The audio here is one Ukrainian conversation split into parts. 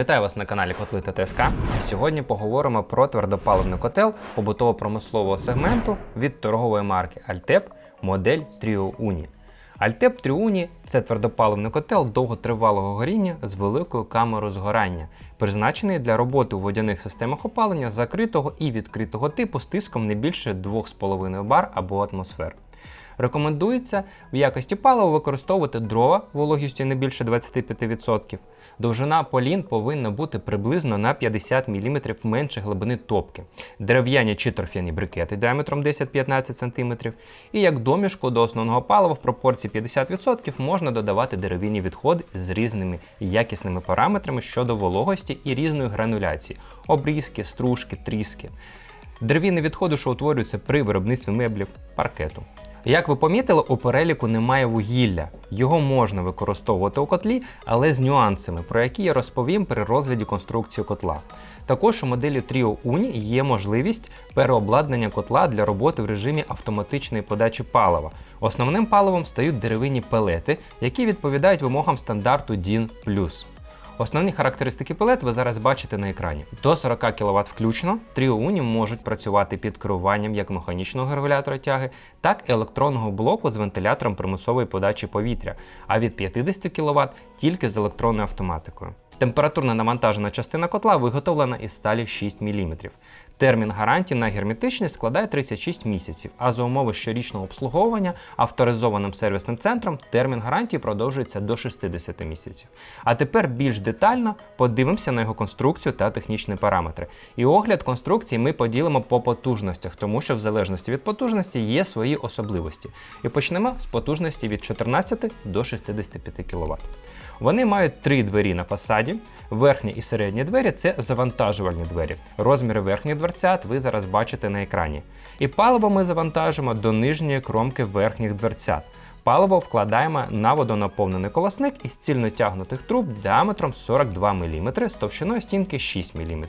Вітаю вас на каналі Котли та ТСК. Сьогодні поговоримо про твердопаливний котел побутово-промислового сегменту від торгової марки Altep модель Trio Uni. Altep Trio Uni – це твердопаливний котел довготривалого горіння з великою камерою згорання, призначений для роботи у водяних системах опалення закритого і відкритого типу з тиском не більше 2,5 бар або атмосфер. Рекомендується в якості палива використовувати дрова вологістю не більше 25%. Довжина полін повинна бути приблизно на 50 мм менше глибини топки, дерев'яні чи торф'яні брикети діаметром 10-15 см. І як домішку до основного палива в пропорції 50% можна додавати дерев'яні відходи з різними якісними параметрами щодо вологості і різної грануляції, обрізки, стружки, тріски. Дерев'яні відходи, що утворюються при виробництві меблів, паркету. Як ви помітили, у переліку немає вугілля. Його можна використовувати у котлі, але з нюансами, про які я розповім при розгляді конструкції котла. Також у моделі Trio Uni є можливість переобладнання котла для роботи в режимі автоматичної подачі палива. Основним паливом стають деревинні пелети, які відповідають вимогам стандарту DIN+. Основні характеристики пелет ви зараз бачите на екрані. До 40 кВт включно Uni можуть працювати під керуванням як механічного регулятора тяги, так і електронного блоку з вентилятором примусової подачі повітря, а від 50 кВт тільки з електронною автоматикою. Температурна навантажена частина котла виготовлена із сталі 6 мм. Термін гарантії на герметичність складає 36 місяців, а за умови щорічного обслуговування авторизованим сервісним центром термін гарантії продовжується до 60 місяців. А тепер більш детально подивимося на його конструкцію та технічні параметри. І огляд конструкції ми поділимо по потужностях, тому що в залежності від потужності є свої особливості. І почнемо з потужності від 14 до 65 кВт. Вони мають три двері на фасаді. Верхні і середні двері це завантажувальні двері. Розміри верхніх дверцят ви зараз бачите на екрані. І паливо ми завантажимо до нижньої кромки верхніх дверцят. Паливо вкладаємо на водонаповнений колосник із цільно тягнутих труб діаметром 42 мм з товщиною стінки 6 мм.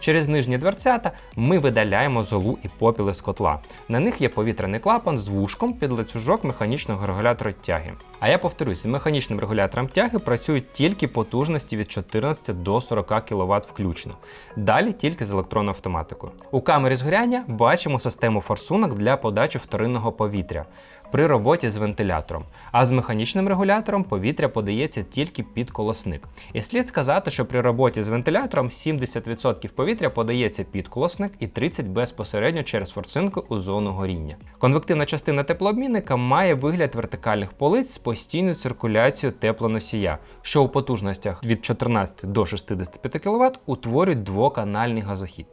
Через нижні дверцята ми видаляємо золу і попіли з котла. На них є повітряний клапан з вушком під ланцюжок механічного регулятора тяги. А я повторюсь, з механічним регулятором тяги працюють тільки потужності від 14 до 40 кВт включно. Далі тільки з електронною автоматикою. У камері згоряння бачимо систему форсунок для подачі вторинного повітря при роботі з вентилятором, а з механічним регулятором повітря подається тільки під колосник. І слід сказати, що при роботі з вентилятором 70% повітря подається під колосник і 30% безпосередньо через форсунку у зону горіння. Конвективна частина теплообмінника має вигляд вертикальних полиць з постійною циркуляцією теплоносія, що у потужностях від 14 до 65 кВт утворюють двоканальний газохід.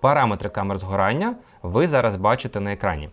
Параметри камер згорання ви зараз бачите на екрані.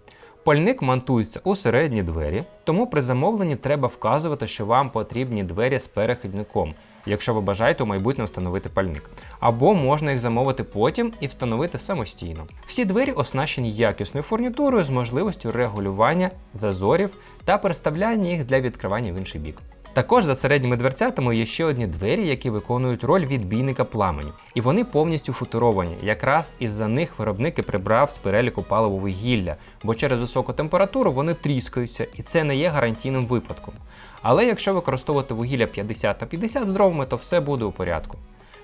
Пальник монтується у середні двері, тому при замовленні треба вказувати, що вам потрібні двері з перехідником, якщо ви бажаєте у майбутньому встановити пальник. Або можна їх замовити потім і встановити самостійно. Всі двері оснащені якісною фурнітурою з можливістю регулювання зазорів та переставляння їх для відкривання в інший бік. Також за середніми дверцятами є ще одні двері, які виконують роль відбійника пламеню, і вони повністю футуровані. Якраз із-за них виробник і прибрав з переліку паливо вугілля, бо через високу температуру вони тріскаються, і це не є гарантійним випадком. Але якщо використовувати вугілля 50 на 50 з дровами, то все буде у порядку.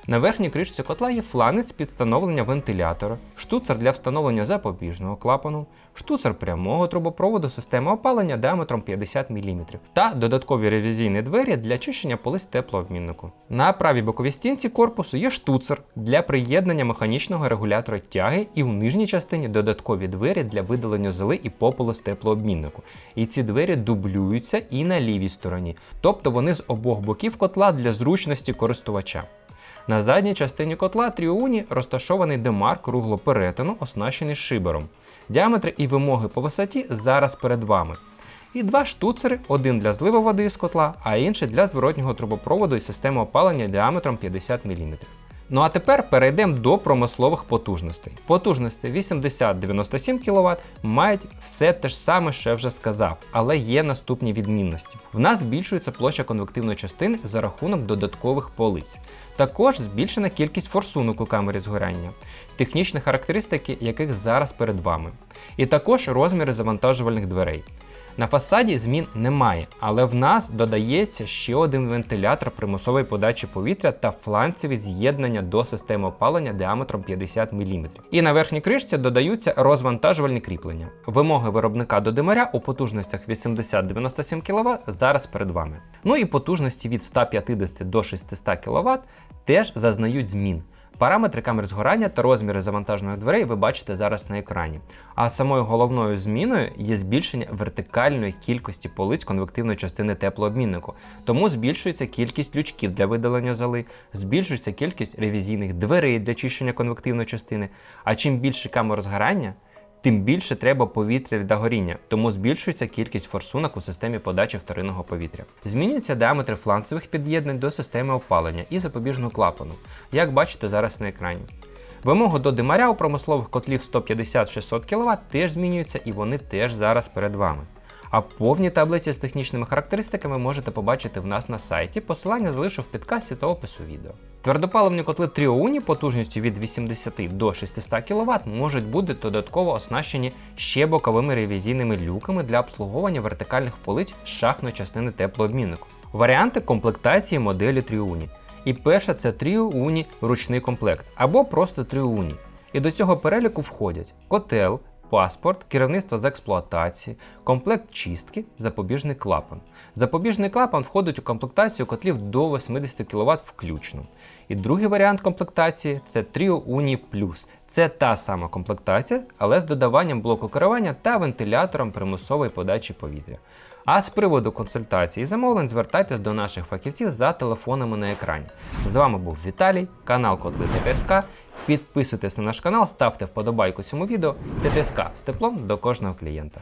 На верхній кришці котла є фланець під встановлення вентилятора, штуцер для встановлення запобіжного клапану, штуцер прямого трубопроводу системи опалення діаметром 50 мм та додаткові ревізійні двері для чищення полиць теплообміннику. На правій боковій стінці корпусу є штуцер для приєднання механічного регулятора тяги і в нижній частині додаткові двері для видалення золи і попелу з теплообміннику. І ці двері дублюються і на лівій стороні, тобто вони з обох боків котла для зручності користувача. На задній частині котла Тріуні розташований демар круглоперетину, оснащений шибером. Діаметри і вимоги по висоті зараз перед вами. І два штуцери, один для зливу води з котла, а інший для зворотнього трубопроводу і системи опалення діаметром 50 мм. Ну а тепер перейдемо до промислових потужностей. Потужності 80-97 кВт мають все те ж саме, що вже сказав, але є наступні відмінності. В нас збільшується площа конвективної частини за рахунок додаткових полиць. Також збільшена кількість форсунок у камері згоряння, технічні характеристики яких зараз перед вами. І також розміри завантажувальних дверей. На фасаді змін немає, але в нас додається ще один вентилятор примусової подачі повітря та фланцеві з'єднання до системи опалення діаметром 50 мм. І на верхній кришці додаються розвантажувальні кріплення. Вимоги виробника до димаря у потужностях 80-97 кВт зараз перед вами. Ну і потужності від 150 до 600 кВт теж зазнають змін. Параметри камер згорання та розміри завантажених дверей ви бачите зараз на екрані. А самою головною зміною є збільшення вертикальної кількості полиць конвективної частини теплообміннику. Тому збільшується кількість лючків для видалення зали, збільшується кількість ревізійних дверей для чищення конвективної частини. А чим більше камер згорання, тим більше треба повітря для горіння, тому збільшується кількість форсунок у системі подачі вторинного повітря. Змінюються діаметри фланцевих під'єднань до системи опалення і запобіжного клапану, як бачите зараз на екрані. Вимоги до димаря у промислових котлів 150-600 кВт теж змінюються і вони теж зараз перед вами. А повні таблиці з технічними характеристиками можете побачити в нас на сайті. Посилання залишу в підкасті та опису відео. Твердопаливні котли Triouni потужністю від 80 до 600 кВт можуть бути додатково оснащені ще боковими ревізійними люками для обслуговування вертикальних полиць шахтної частини теплообміннику. Варіанти комплектації моделі Triouni. І перша це Triouni ручний комплект або просто Triouni. І до цього переліку входять котел, паспорт, керівництво з експлуатації, комплект чистки, запобіжний клапан. Запобіжний клапан входить у комплектацію котлів до 80 кВт включно. І другий варіант комплектації це Trio Uni Plus. Це та сама комплектація, але з додаванням блоку керування та вентилятором примусової подачі повітря. А з приводу консультацій і замовлень звертайтесь до наших фахівців за телефонами на екрані. З вами був Віталій, канал Котли ТТСК. Підписуйтесь на наш канал, ставте вподобайку цьому відео. ТТСК з теплом до кожного клієнта.